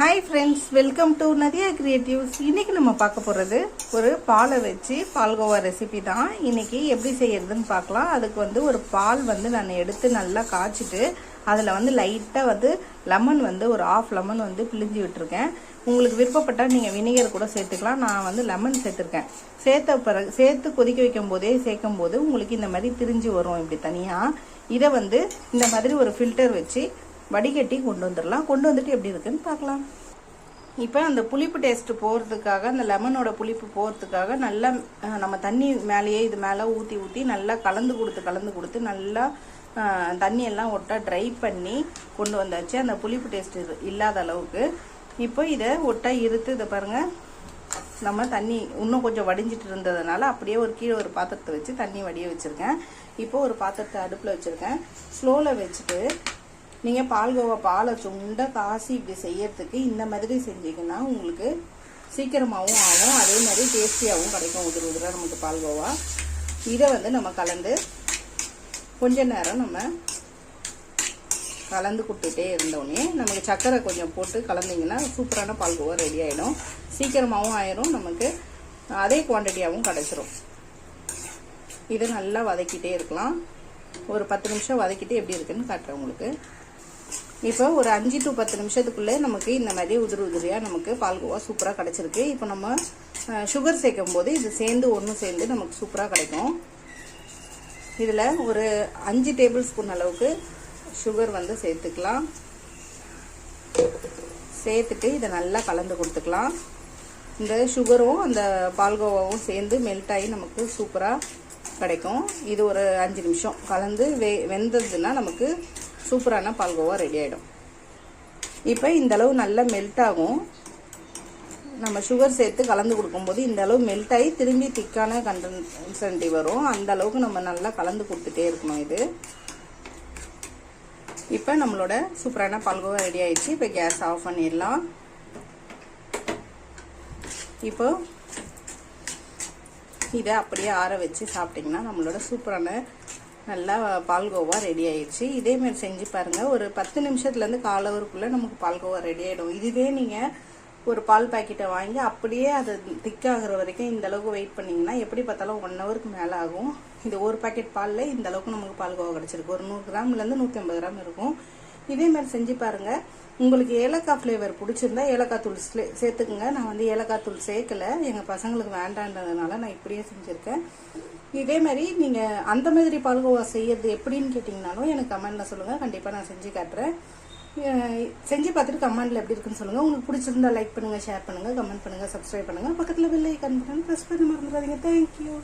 Hi friends welcome to Nadiya creatives இன்றைக்கி நம்ம பார்க்க போகிறது ஒரு பாலை வச்சு பால்கோவா ரெசிபி தான். இன்றைக்கி எப்படி செய்கிறதுன்னு பார்க்கலாம். அதுக்கு வந்து ஒரு பால் வந்து நான் எடுத்து நல்லா காய்ச்சிட்டு அதில் வந்து லைட்டாக வந்து லெமன் வந்து ஒரு ஆஃப் லெமன் வந்து பிழிஞ்சு விட்டுருக்கேன். உங்களுக்கு விருப்பப்பட்டால் நீங்கள் வினிகர் கூட சேர்த்துக்கலாம். நான் வந்து லெமன் சேர்த்துருக்கேன். சேர்த்த பிறகு சேர்த்து கொதிக்க வைக்கும் போதே சேர்க்கும் போது உங்களுக்கு இந்த மாதிரி திரிஞ்சு வரும் இப்படி தனியாக இதை வந்து இந்த மாதிரி ஒரு ஃபில்டர் வச்சு வடிகட்டி கொண்டு வந்துடலாம். கொண்டு வந்துட்டு எப்படி இருக்குன்னு பார்க்கலாம். இப்போ அந்த புளிப்பு டேஸ்ட்டு போகிறதுக்காக அந்த லெமனோட புளிப்பு போகிறதுக்காக நல்லா நம்ம தண்ணி மேலேயே இது மேலே ஊற்றி ஊற்றி நல்லா கலந்து கொடுத்து கலந்து கொடுத்து நல்லா தண்ணியெல்லாம் ஒட்டா ட்ரை பண்ணி கொண்டு வந்தாச்சு. அந்த புளிப்பு டேஸ்ட் இல்லாத அளவுக்கு. இப்போ இதை ஒட்டா இருத்து இதை பாருங்கள் நம்ம தண்ணி இன்னும் கொஞ்சம் வடிஞ்சிட்டு இருந்ததுனால அப்படியே ஒரு கீழே ஒரு பாத்திரத்தை வச்சு தண்ணி வடிய வச்சுருக்கேன். இப்போ ஒரு பாத்திரத்தை அடுப்பில் வச்சுருக்கேன். ஸ்லோவில் வச்சுட்டு நீங்கள் பால்கோவா பாலை சுண்ட காசி இப்படி செய்யறதுக்கு இந்த மாதிரி செஞ்சீங்கன்னா உங்களுக்கு சீக்கிரமாகவும் ஆகும். அதே மாதிரி டேஸ்டியாகவும் கிடைக்கும். உதிர உதிர நமக்கு பால்கோவா இதை வந்து நம்ம கலந்து கொஞ்ச நேரம் நம்ம கலந்து கொடுத்துட்டே இருந்தோடனே நமக்கு சர்க்கரை கொஞ்சம் போட்டு கலந்தீங்கன்னா சூப்பரான பால்கோவா ரெடி ஆகிடும் சீக்கிரமாகவும் ஆயிரும். நமக்கு அதே குவான்டிட்டியாகவும் கிடச்சிரும். இதை நல்லா வதக்கிட்டே இருக்கலாம். ஒரு பத்து நிமிஷம் வதக்கிட்டு எப்படி இருக்குன்னு காட்டுறேன் உங்களுக்கு. இப்போ ஒரு அஞ்சு டு பத்து நிமிஷத்துக்குள்ளே நமக்கு இந்த மாதிரி உதிரி உதிரியாக நமக்கு பால்கோவா சூப்பராக கிடச்சிருக்கு. இப்போ நம்ம சுகர் சேர்க்கும் போது இது சேர்ந்து ஒன்று சேர்ந்து நமக்கு சூப்பராக கிடைக்கும். இதில் ஒரு அஞ்சு டேபிள் ஸ்பூன் அளவுக்கு சுகர் வந்து சேர்த்துக்கலாம். சேர்த்துட்டு இதை நல்லா கலந்து கொடுத்துக்கலாம். இந்த சுகரும் அந்த பால்கோவாவும் சேர்ந்து மெல்ட் ஆகி நமக்கு சூப்பராக கிடைக்கும். இது ஒரு அஞ்சு நிமிஷம். கலந்து வெ வெந்ததுன்னா நமக்கு சூப்பரான பால்கோவா ரெடி ஆகிடும் இப்போ இந்த அளவு நல்லா மெல்ட் ஆகும். நம்ம சுகர் சேர்த்து கலந்து கொடுக்கும்போது இந்த அளவு மெல்ட் ஆகி திரும்பி திக்கான கண்டன்சன்டி வரும். அந்த அளவுக்கு நம்ம நல்லா கலந்து கொடுத்துட்டே இருக்கணும் இது. இப்போ நம்மளோட சூப்பரான பால்கோவா ரெடி ஆயிடுச்சு. இப்போ கேஸ் ஆஃப் பண்ணிடலாம். இப்போ இதை அப்படியே ஆற வச்சு சாப்பிட்டிங்கன்னா நம்மளோட சூப்பரான நல்லா பால்கோவா ரெடி ஆயிடுச்சு. இதேமாரி செஞ்சு பாருங்கள் ஒரு பத்து நிமிஷத்துலேருந்து கால் ஹவருக்குள்ளே நமக்கு பால்கோவா ரெடி ஆகிடும் இதுவே நீங்கள் ஒரு பால் பாக்கெட்டை வாங்கி அப்படியே அது திக்காகிற வரைக்கும் இந்த அளவுக்கு வெயிட் பண்ணிங்கன்னா எப்படி பார்த்தாலும் ஒன் ஹவருக்கு மேலே ஆகும். இந்த ஒரு பாக்கெட் பாலில் இந்த அளவுக்கு நமக்கு பால்கோவா கிடச்சிருக்கு. ஒரு நூறு கிராம்லேருந்து நூற்றி ஐம்பது கிராம் இருக்கும். இதே மாதிரி செஞ்சு பாருங்க. உங்களுக்கு ஏலக்காய் ஃப்ளேவர் பிடிச்சிருந்தா ஏலக்காய் தூள் சேர்த்துக்குங்க. நான் வந்து ஏலக்காய் தூள் சேர்க்கல. எங்கள் பசங்களுக்கு வேண்டான்றதுனால நான் இப்படியே செஞ்சுருக்கேன். இதே மாதிரி நீங்கள் அந்த மாதிரி பால்கோவா செய்யறது எப்படின்னு கேட்டிங்கனாலும் எனக்கு கமெண்ட்டில் சொல்லுங்கள் கண்டிப்பாக நான் செஞ்சு காட்டுறேன். செஞ்சு பார்த்துட்டு கமெண்டில் எப்படி இருக்குன்னு சொல்லுங்கள் உங்களுக்கு பிடிச்சிருந்தா லைக் பண்ணுங்கள் ஷேர் பண்ணுங்கள் கமெண்ட் பண்ணுங்கள் சப்ஸ்கிரைப் பண்ணுங்கள் பக்கத்தில் பெல் ஐக்கான் பட்டன் ப்ரெஸ் பண்ண மறந்துடாதீங்க. தேங்க்யூ